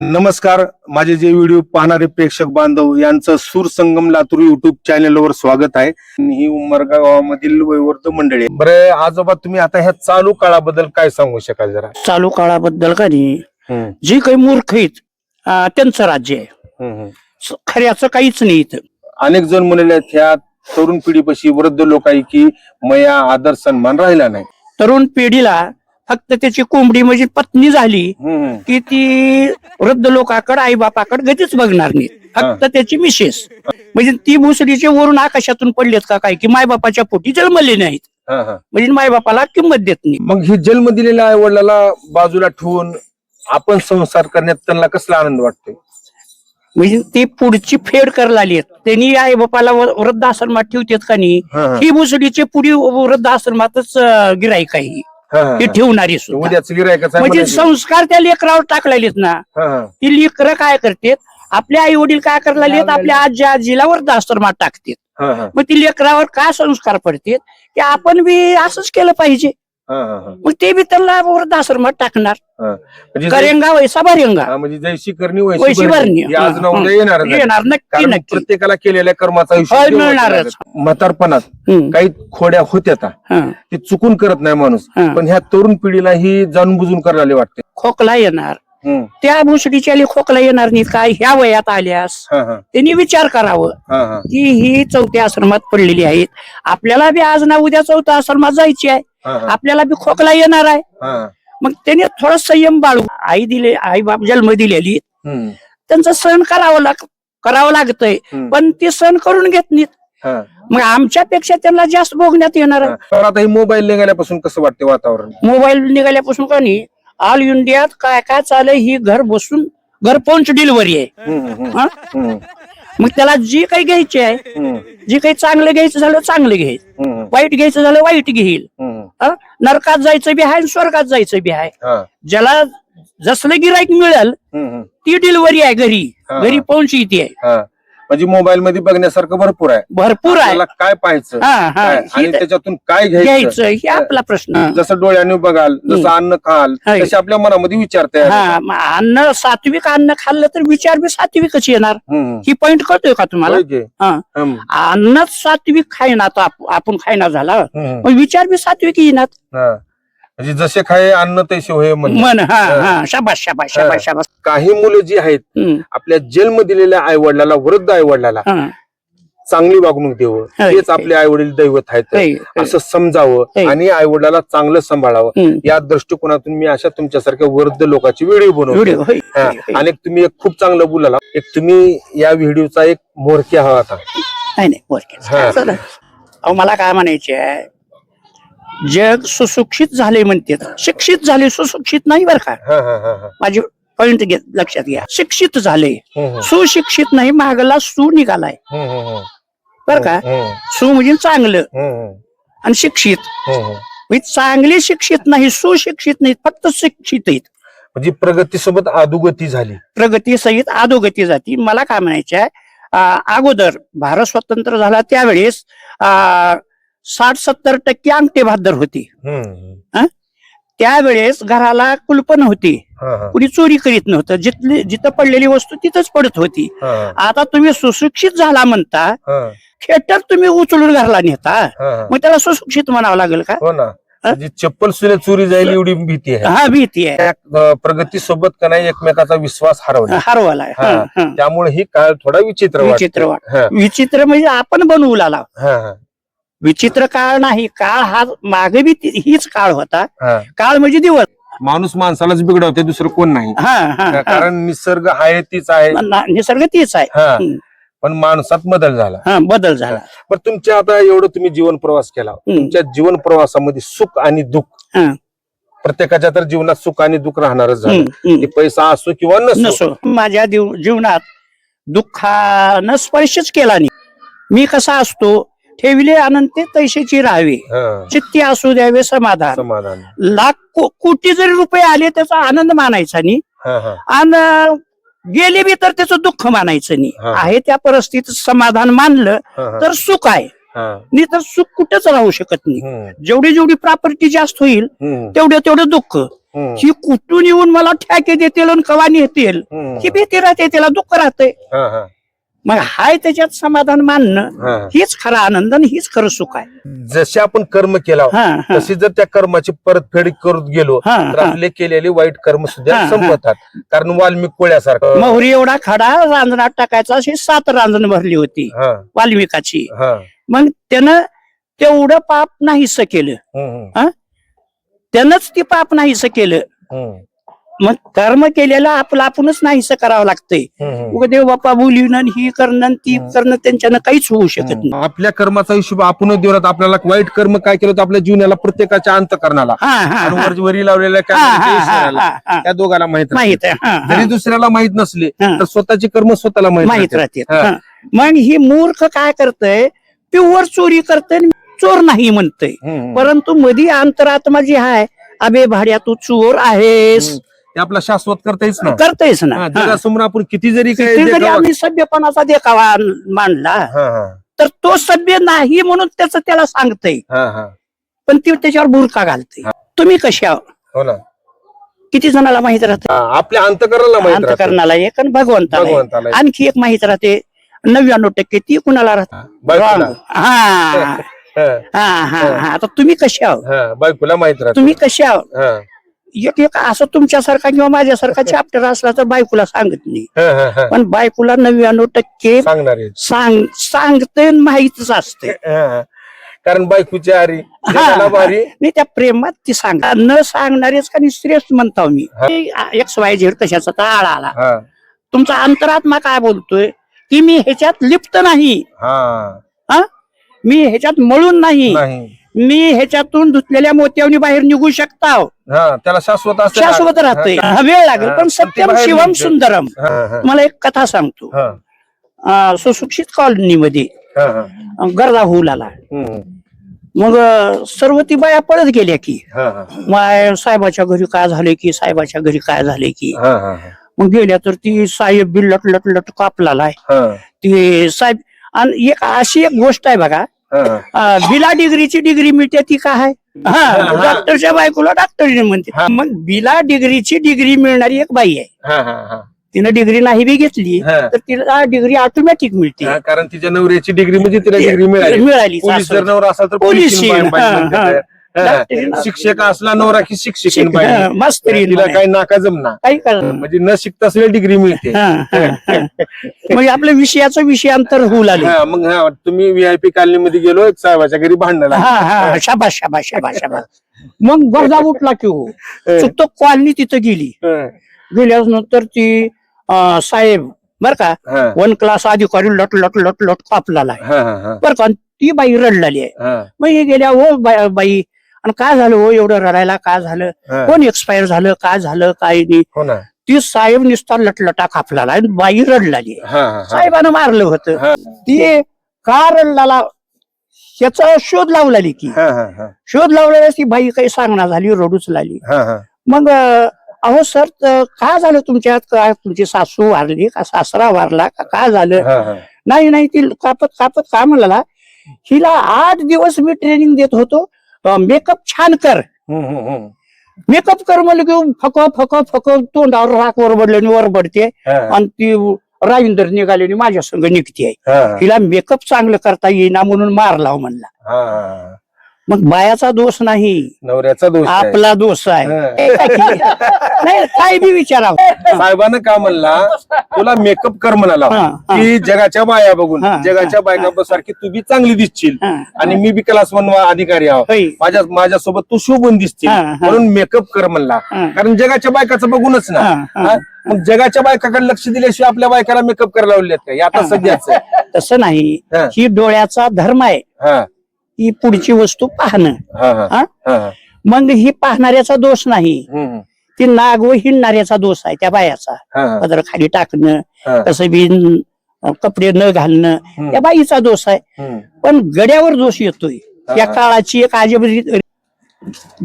नमस्कार माझे जे व्हिडिओ पाहणारे प्रेक्षक बांधव यांचं सूर संगम लातूर युट्यूब चॅनलवर स्वागत आहे. ही उमरगा गावामधील वयवर्ध मंडळी. आहे. बरं आजोबा तुम्ही आता ह्या चालू काळाबद्दल काय सांगू शकाल जरा? चालू काळाबद्दल का नाही. जी काही मूर्ख आहेत अं, त्यांचं राज्य आहे. स- खऱ्याचं काहीच नाही इथं. अनेक जण म्हणाले आहेत, ह्या तरुण पिढीपाशी वृद्ध लोकांकी मया आदर सन्मान राहिला नाही. तरुण पिढीला फक्त त्याची कोंबडी म्हणजे पत्नी झाली की ती वृद्ध लोकांकडे आई बापाकडे गतीच बघणार नाही. फक्त त्याची मिसेस म्हणजे ती भुसडीचे वरून आकाशातून पडलेत का काय? की मायबापाच्या पोटी जन्मले नाहीत. हा, हा. म्हणजे मायबापाला किंमत देत नाही. मग ही जन्म दिलेल्या आई वडिलाला बाजूला ठेवून आपण संसार करण्यात त्यांना कसला आनंद वाटतोय? म्हणजे ती पुढची फेड करायला आली त्यांनी आई बापाला वृद्ध आश्रमात ठेवतात का नाही? हा, भुसडीचे पुढी वृद्ध आश्रमातच गिराईक आहे ती हा. ठेवणारी सुद्धा. उद्याच गिरायकाचा म्हणजे संस्कार त्या लेकरावर टाकलेलेत ना. ती लेकरं काय करतात? आपले आई वडील काय करायला आपल्या आजी आजीला वृद्धाश्रमात टाकतात. मग ती लेकरावर काय संस्कार पडतात? की आपण बी असंच केलं पाहिजे. मग ते बी त्यांना वृद्धाश्रमात टाकणार. म्हणजे करेंगा वैसा भरेंगा म्हणजे जैशी करणी वैशी भरणी. आज येणार येणार नक्की नक्की. प्रत्येकाला केलेल्या कर्माचा फळ मिळणारच. म्हातारपणात काही खोड्या होत्या ते. चुकून करत नाही माणूस. पण ह्या तरुण पिढीला ही जाणून बुजून करायला वाटते खोकला येणार. त्या भुसडीच्या खोकला येणार नाही काय? ह्या वयात आल्यास त्यांनी विचार करावं. की ही चौथ्या आश्रमात पडलेली आहेत. आपल्याला बी आज ना उद्या चौथ्या आश्रमात जायची आहे. आपल्याला बी खोकला येणार आहे. मग त्याने थोडं संयम बाळू आई दिले आई बाप जन्म दिलेली. त्यांचं सण करावं लाग करावं लागतंय. पण ते सण करून घेत नाहीत. मग आमच्यापेक्षा त्यांना जास्त भोगण्यात येणार. तर आता ही मोबाईल निघाल्यापासून कसं वाटते वातावरण? मोबाईल निघाल्यापासून का नाही ऑल इंडियात काय काय चालय ही घर बसून घर पोहोच डिलिव्हरी आहे. हा? मग त्याला जी काही घ्यायची आहे जी काही चांगलं घ्यायचं झालं चांगलं घेईल वाईट घ्यायचं झालं वाईट घेईल. हा? नरकात जायचं बी आहे आणि स्वर्गात जायचं बी आहे हा, ज्याला जसलं गिराईक मिळेल. ती डिलिव्हरी आहे घरी. घरी पोहोच येते आहे. म्हणजे मोबाईल मध्ये बघण्यासारखं भरपूर आहे. भरपूर आहे. आपल्याला काय पाहायचं? हा हा. काय? आणि ही त्याच्यातून काय घ्यायचं? घ्यायचं? ही आपला प्रश्न. जसं डोळ्याने बघाल जसं अन्न खाल हाय. तसे आपल्या मनामध्ये विचार तयार होतात. हा मग अन्न सात्विक अन्न खाल्लं तर विचार बी सात्विकच येणार. हम्म, ही पॉइंट कळतोय का तुम्हाला? होय की? हा. हम्म, अन्नच सात्विक खायना आप- आपण खायना झाला. हम्म, मग विचार बी सात्विक येणार. हा. म्हणजे जसे खाय अन्न तसे होय. मन हा हा शाबास शाबास शाबास शाबास काही मुलं जी आहेत हम्म, आपल्या जन्म दिलेल्या आई वडिलाला वृद्ध आई वडिलाला हा. चांगली वागणूक देवं होय. तेच आपले आई वडील दैवत आहेत होय, होय. असं समजावं. आणि आई वडिलाला चांगलं सांभाळावं हम्म. या दृष्टिकोनातून मी अशा तुमच्यासारख्या वृद्ध लोकांची व्हिडिओ बनवतो व्हिडिओ होय, हा. होय, होय. आणि तुम्ही एक खूप चांगलं बोलाला एक तुम्ही या व्हिडिओचा एक मोरक्या हवा आता नाही नाही बोल हा. चला. अहो मला काय म्हणायचे आहे जग सुशिक्षित झाले म्हणते. शिक्षित झाले सुशिक्षित नाही बरं का. माझी पॉइंट घे लक्षात घ्या. शिक्षित झाले. सुशिक्षित नाही मागला सु निघालाय. बरं का? सु म्हणजे चांगलं आणि शिक्षित. चांगले शिक्षित नाही सुशिक्षित नाहीत फक्त शिक्षित आहेत. म्हणजे प्रगतीसोबत अधोगती झाली. प्रगती सहित अधोगती जाती. मला काय म्हणायचं आहे अगोदर भारत स्वतंत्र झाला त्यावेळेस अं, साठ सत्तर टक्के अंगठे भादर होती. त्यावेळेस घराला कुलपण होती. कुणी चोरी करीत नव्हतं. जिथली जिथं पडलेली वस्तू तिथंच पडत होती. आता तुम्ही सुशिक्षित झाला म्हणता थिएटर तुम्ही उचलून घरला नेता. मग त्याला सुशिक्षित म्हणावं लागेल का? हो म्हणजे चप्पल सुद्धा चोरी जाईल एवढी भीती आहे. हा भीती आहे. प्रगती सोबत का नाही एकमेकाचा विश्वास हरवला. हरवाला हा. त्यामुळे ही काळ थोडा विचित्र. विचित्र विचित्र म्हणजे आपण बनवू लागला. विचित्र काळ नाही. काळ हा मागे बी ती- हीच काळ होता. हा. काळ म्हणजे दिवस. माणूस माणसालाच बिघडवते दुसरं कोण नाही. हा हा, हा. कारण निसर्ग आहे तीच आहे. ना- निसर्ग तीच आहे. हा. हम्म. पण माणसात बदल झाला. हा बदल झाला. पण तुमच्या आता एवढं तुम्ही जीवन प्रवास केला. हम्म. तुमच्या जीवन प्रवासामध्ये सुख आणि दुःख. हा. प्रत्येकाच्या तर जीवनात सुख आणि दुःख राहणारच झालं. हम्म, हम्म. ते पैसा असो किंवा नसो. नसो. माझ्या दिव- जीवनात दुःखानं स्पर्शच केला नाही. मी कसा असतो? ठेविले अनंत तैशेची राहावे. चित्ती असू द्यावे समाधान. समाधान. लाख कोटी जरी रुपये आले त्याचा आनंद मानायचा नाही. हा आणि गेले बी तर त्याचं दुःख मानायचं नाही. आहे त्या परिस्थितीत समाधान मानलं तर सुख आहे. नाही तर सुख कुठंच राहू शकत नाही. जेवढी जेवढी प्रॉपर्टी जास्त होईल तेवढं तेवढं दुःख. ही कुठून येऊन मला ठ्याके देतील आणि कवा नेतील. ही भीती राहते त्याला दुःख राहते मग हाय त्याच्यात समाधान मानणं. हीच खरा आनंद आणि हीच खरं सुख आहे. जसे आपण कर्म केला तशी जर त्या कर्माची परतफेड करत गेलो हा, तर. आपले केलेले वाईट कर्म सुद्धा. संपतात. कारण वाल्मिक कोळ्यासारखं. मोहरी एवढा खडा रांजणात टाकायचा अशी सात रांजण भरली होती वाल्मिकाची. मग त्यानं तेवढं पाप नाहीस केलं. त्यानंच ते पाप नाहीस केलं. मग कर्म केलेलं आपलं आपणच नाहीस करावं लागतंय. उगा देव बापा बोलणं आणि ही करणं ती करणं त्यांच्यानं काहीच होऊ शकत नाही आपल्या कर्माचा हिशोब आपणच देवरात आपल्याला वाईट कर्म काय केलं होतं आपल्या जीवनाला प्रत्येकाच्या अंतकरणाला आणि हा. वर- लावलेल्या काय. त्या दोघाला माहीत. माहीत आहे. जरी दुसऱ्याला माहीत नसले. तर स्वतःची कर्म स्वतःला माहीत माहीत राहते. मग ही मूर्ख काय करतय प्युअर चोरी करतय चोर नाही म्हणतय परंतु मधी अंतरात्मा जी आहे अबे भाड्या तू चोर आहेस. ते आपला शाश्वत करता येच ना. करतेस ना. हा, हा. जगासमोर आपण किती जरी किती जरी देखावा- आम्ही सभ्यपणाचा देखावा मांडला हा, हा, तर तो सभ्य नाही म्हणून त्याच त्याला सांगतय. हा, हा. पण ती त्याच्यावर बुरका घालते. तुम्ही कशा हो ना. किती जणाला माहीत राहते? हा, आपल्या अंतकरणाला माहीत राहते. अंतकरणाला एक आणि भगवंताला एक. भगवंताला एक. आणखी एक माहीत राहते नव्याण्णव टक्के ती कुणाला राहते? बायकोला. हा. हा, हा हा हा. आता तुम्ही कसे आहो? हा, बायकोला माहीत राहते. तुम्ही कसे आहो? एक एक असं तुमच्यासारखा किंवा माझ्यासारखा चॅप्टर असला तर बायकोला सांगत नाही. पण बायकोला नव्याण्णव टक्के. सांग सांगते माहीतच असते. कारण बायकोची आरी नाही त्या प्रेमात ती सांग. न सांगणारेच का श्रेष्ठ म्हणतो मी. एक्स वाय झेड कशाचा तर आळा आला. तुमचा अंतरात्मा काय बोलतोय? की मी ह्याच्यात लिप्त नाही. मी ह्याच्यात मळून नाही. मी ह्याच्यातून धुतलेल्या मोत्यावनी बाहेर निघू शकता हा त्याला शाश्वत शाश्वत राहतोय. हा, हा, वेळ लागेल हा, पण सत्यम बाहेर शिवम निघतं. सुंदरम. हा, हा, मला एक कथा सांगतो. हा, अं, सुशिक्षित कॉलनीमध्ये हा, हा. अं, गरजा होऊ लागला हम्म, मग अं, सर्व ती बाया पळत गेल्या की हा, हा, माय साहेबाच्या घरी काय झाले की साहेबाच्या घरी काय झाले की हा, हा, हा. मग गेल्या तर ती साहेब बी लट लट लट हा, ती साहेब आणि एक अशी एक गोष्ट आहे बघा बिला डिग्रीची डिग्री मिळते ती काय हा डॉक्टरच्या बायकोला डॉक्टरीने म्हणते. मग बिला डिग्रीची डिग्री मिळणारी एक बाई आहे. हा, हा, हा. तिनं डिग्री नाही बी घेतली. तर तिला डिग्री ऑटोमॅटिक मिळते. कारण तिच्या नवऱ्याची डिग्री म्हणजे तिला डिग्री मिळाली. मिळाली पोलीस जर नवरा असेल तर पोलीस शिक्षक असला नवरा की शिक्षक शिक- मास्तरीन तिला. काही नाका जमना. काही म्हणजे न शिकता सुद्धा डिग्री मिळते. म्हणजे आपल्या विषयाचं विषयांतर होऊ लागले. हा मग हा तुम्ही व्हीआयपी कॉलनी मध्ये गेलो एक साहेबाच्या घरी भांडणाला हा हा शाबास शाबास शाबास शाबास. मग गरजा उठला की हो. चुकतो कॉलनी तिथं गेली. गेल्यानंतर ती अं, साहेब बर का हा, वन क्लास अधिकारी लट लट लट लट हा, हा, हा, बर का आणि ती बाई रडलेली आहे. हा, मग हे गेल्या हो बाई बाई, आणि काय झालं हो एवढं रडायला? काय झालं. कोण एक्सपायर झालं? काय झालं? काय नाही? हो ना. ती साहेब निसता लटलटा कापलेला आणि बाई रडलेली. साहेबानं मारलं होतं. ती का रडलाला याचा शोध लावलेली की शोध लावलेला ती बाई काही सांगणार झाली रडूच लागली. मग अहो सर काय झालं तुमच्यात? काय तुमची सासू वारली? का सासरा वारला? का काय झालं. नाही नाही ती कापत कापत काय म्हणाला? हिला आठ दिवस मी ट्रेनिंग देत होतो. मेकअप छान कर हम्म, हम्म, हम्म. मेकअप कर म्हणलं की फक फक फक तोंडावर राख वरबडले आणि वरबडते हा, आणि ती राजेंद्र निघाली आणि माझ्या संग निघते हा, हा. तिला मेकअप चांगलं करता येईना म्हणून मार लाव म्हणला हा, हा. मग बायाचा दोष नाही नवऱ्याचा दोष आहे. आपला दोष आहे? नाही काय बी विचारावं साहेबानं का म्हणला तुला मेकअप कर म्हणाला हा, हा. की जगाच्या बाया बघून हा, जगाच्या बायका सारखी तू बी चांगली दिसशील हा, आणि मी बी क्लास वन अधिकारी आहो होय. माझ्या माझ्यासोबत तू शोभून दिसतील हा, हा. म्हणून मेकअप कर म्हणला हा. कारण जगाच्या बायकाचं बघूनच ना हा, हा. हा? मग जगाच्या बायकाकडे लक्ष दिल्याशिवाय आपल्या बायकाला मेकअप करायला लावलेत का हे आता सध्याच तसं नाही हा. ही डोळ्याचा धर्म आहे हा ही पुढची वस्तू पाहणं. मग ही पाहणाऱ्याचा दोष नाही. ती नाग व हिंडणाऱ्याचा दोष आहे त्या बायाचा. पदर खाली टाकणं. कसं बी कपडे न घालणं. त्या बाईचा दोष आहे. पण गड्यावर दोष येतोय. या काळाची एक रीत-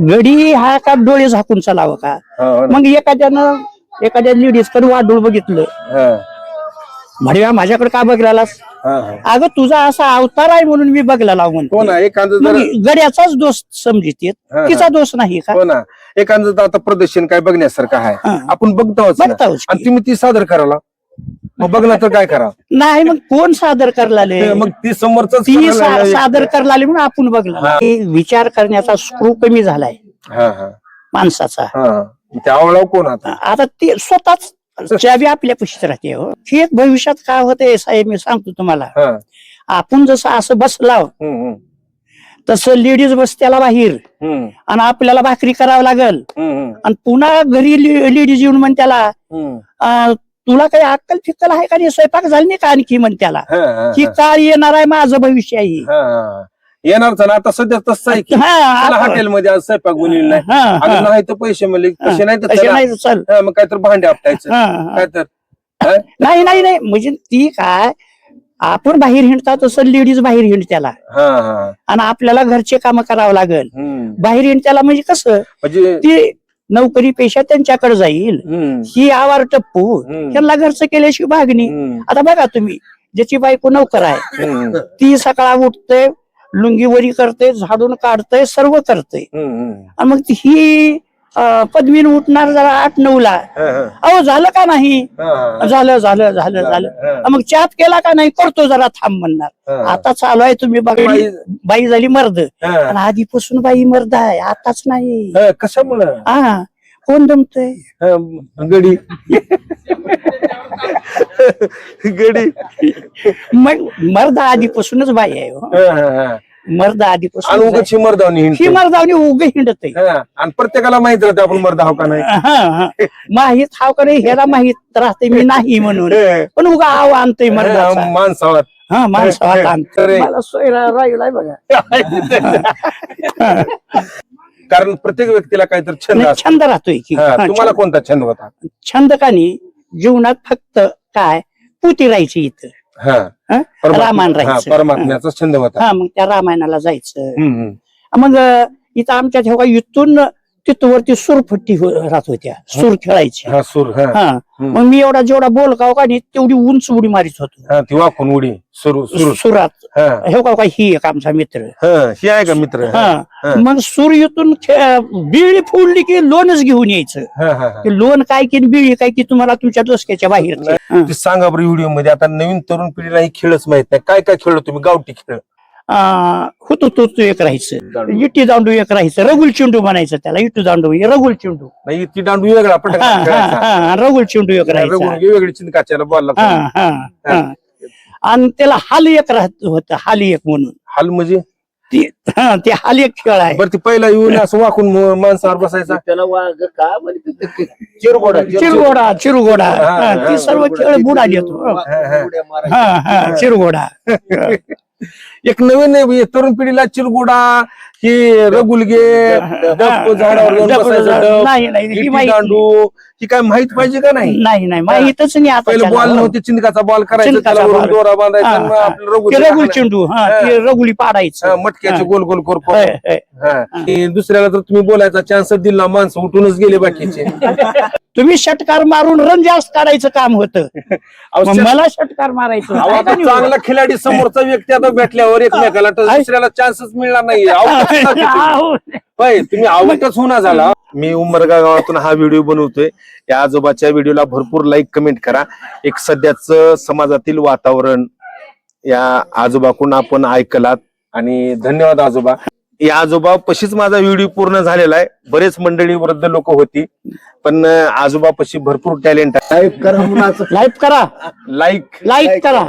गडी हा का डोळे झाकून चालावं का? हा. मग एखाद्यानं एखाद्या लेडीजकडे वाढूळ बघितलं म्हणूया माझ्याकडे का बघलास हा, हा. अगं तुझा असा अवतार आहे म्हणून मी बघलेला हो म्हणतो. ना एखादं मग जर गड्याचाच दोष समजित हा, तिचा दोष नाही का? हो ना. एखादं जर आता प्रदर्शन काय बघण्यासारखं आहे. आपण बघतोच. बघताच आणि तुम्ही ती सादर कराला मग बघला तर काय करा नाही मग कोण सादर करलाले? मग ती समोरच ती सा- सादर करलाले म्हणून आपण बघला. हे. विचार करण्याचा स्क्रू कमी झालाय माणसाचा. ते आवळाव कोण आता? आता ते स्वतःच चावी आपल्या पशीच राहते हो. हे भविष्यात काय होते साहेब मी सांगतो तुम्हाला. हा. आपण जसं असं बसला हम्म, हम्म, तसं लेडीज बसत्याला बाहेर. हम्म, आणि आपल्याला भाकरी करावं लागल. आणि पुन्हा घरी लेडीज येऊन म्हण त्याला तुला काही अक्कल फिक्कल आहे का नाही स्वयंपाक झाली नाही का आणखी म्हण त्याला हा, हा, ही. काळ येणार आहे माझं भविष्य आहे. येणार ना आता सध्या तसं आहे की हा, आता- हॉटेलमध्ये आज स्वयंपाक बनलेला नाही हा. नाही तर पैसे म्हणले तसे नाही तर तसे चला. नाही तर चल. हा, मग काय तर भांडे आपटायचं. हा, हा. काय तर? नाही नाही नाही. म्हणजे ती काय आपण बाहेर हिंडता तसं लेडीज बाहेर हिंड त्याला हा हा. आणि आपल्याला घरचे काम करावं लागल. हम्म. बाहेर हिंड त्याला म्हणजे कसं म्हणजे ती नोकरी पेशा त्यांच्याकडे जाईल. हम्म, ही आवार टप्पू हम्म, त्यांना घरचं केल्याशिवाय भागणी हम्म, आता बघा तुम्ही ज्याची बायको नोकर आहे हम्म, ती सकाळ उठते लुंगीवरी करते झाडून काढते सर्व करते. आणि मग ही पदवीन उठणार जरा आठ नऊ ला अहो झालं का नाही. झालं झालं झालं झालं. मग चाप केला का नाही? करतो जरा थांब म्हणणार. आता चालू आहे तुम्ही बघा. बाई- झाली मर्द. आणि आधीपासून बाई मर्द आहे आताच नाही. हा, कशामुळं? हा. कोण दमतय? हा, गडी. गडी. मग मर्द आधीपासूनच बाई आहे हो. हा, हा, हा. मर्द आणि आधीपासून उगाच मर्दावनी ही. मर्दावणी उगे हिंडत. हा, आणि प्रत्येकाला माहीत राहते आपण मर्द हाव का नाही. माहीत हाव का नाही ह्याला माहीत राहते मी नाही म्हणून. पण उगा आव आणतोय मर्दाचा. हा, माणसावर हा आणतोय. अरे. मला सोयरा राहिलाय बघा. कारण प्रत्येक व्यक्तीला काहीतरी छंद नाही, असतो. छंद राहतोय की. हा, हा, तुम्हाला कोणता छंद होता? छंद का नाही जीवनात फक्त काय? पुती राहायची इथं. हा. रामायण राहायचं. परमात्म्याचा छंद होता. हा मग त्या रामायणाला जायचं. हम्म, हम्म. मग इथं आमच्या तेव्हा इथून तिथवरती सुरफट्टी हो- राहत होत्या. सूर खेळायची. हा सूर हा. हा. हम्म. मग मी एवढा जेवढा बोल का का नाही तेवढी उंच उडी मारित होतो. हा ती वाकून उडी. सुरू सुरू. सुरात. हा. हे का ही एक आमचा मित्र. हा ही आहे का मित्र? हा. हा. मग सूर इथून खे- बिळी फोडली की लोनच घेऊन यायचं. हा, हा, हा. ते लोन काय की बिळी काय की तुम्हाला तुमच्या डोसक्याच्या बाहेर ते सांगा बरं व्हिडिओमध्ये आता नवीन तरुण पिढीला ही खेळच माहीत नाही. काय काय खेळ तुम्ही? गावठी खेळ. होतो तो तो एक राहायचं. इटी दांडू एक राहायचं. रगुल चिंडू म्हणायचं त्याला इटू दांडू हे रगुल चिंडू. नाही ती दांडू वेगळा. हा रगुल चिंडू एक राहायचा. आणि त्याला हाल एक राहत होत हाल एक म्हणून. हाल म्हणजे? ती हा ते एक खेळ आहे. बरं ती पहिला येऊन असं वाकून म- माणसावर बसायचा. त्याला वाघ का म्हणते चिरगोडा चिरगोडा. चिरगोडा हा, हा, हा, ती सर्व खेळ बुडाली येतो. हा हा. चिरगोडा. एक नवीन तरुण पिढीला चिरगुडा ही रगुलगे डप झाडावर जाऊन डप- बसायचं डप, नाही नाही ही विटी माहीत दांडू ही काय माहीत पाहिजे का नाही नाही नाही माहीतच नाही आता पहिलं त्याला. बॉल नव्हती चिंदकाचा बॉल करायचा चिंदकाचा त्याला वरून ball. दोरा बांधायचा हा, आणि मग हा. आपलं ते रगुल रगुल चिंडू हा हा. ते रगुली पाडायचं मटक्याचे हा. गोल गोल कर होय, होय. हा. दुसऱ्याला तर तुम्ही बोलायचा चान्स दिला माणसं उठूनच गेले बाकीचे तुम्ही षटकार मारून रन जास्त काढायचं काम होतं. मग मला षटकार मारायचं अहो, चांगला खिलाडी समोरचा व्यक्ती आता भेटल्यावर एकमेकाला तर. दुसऱ्याला चान्सच मिळणार नाही. तुम्ही. आहो. होय तुम्ही आवडतच होणार झाला. मी उमरगा गावातून हा व्हिडिओ बनवतोय. या आजोबाच्या व्हिडिओला भरपूर लाईक कमेंट करा. एक सध्याच समाजातील वातावरण या आजोबाकडून आपण ऐकलात. आणि धन्यवाद आजोबा. या आजोबा पशीच माझा व्हिडिओ पूर्ण झालेला आहे. बरेच मंडळी वृद्ध लोक होती. पण आजोबा पशी भरपूर टॅलेंट आहे. साहेब करा. लाईक करा. लाईक लाईक करा.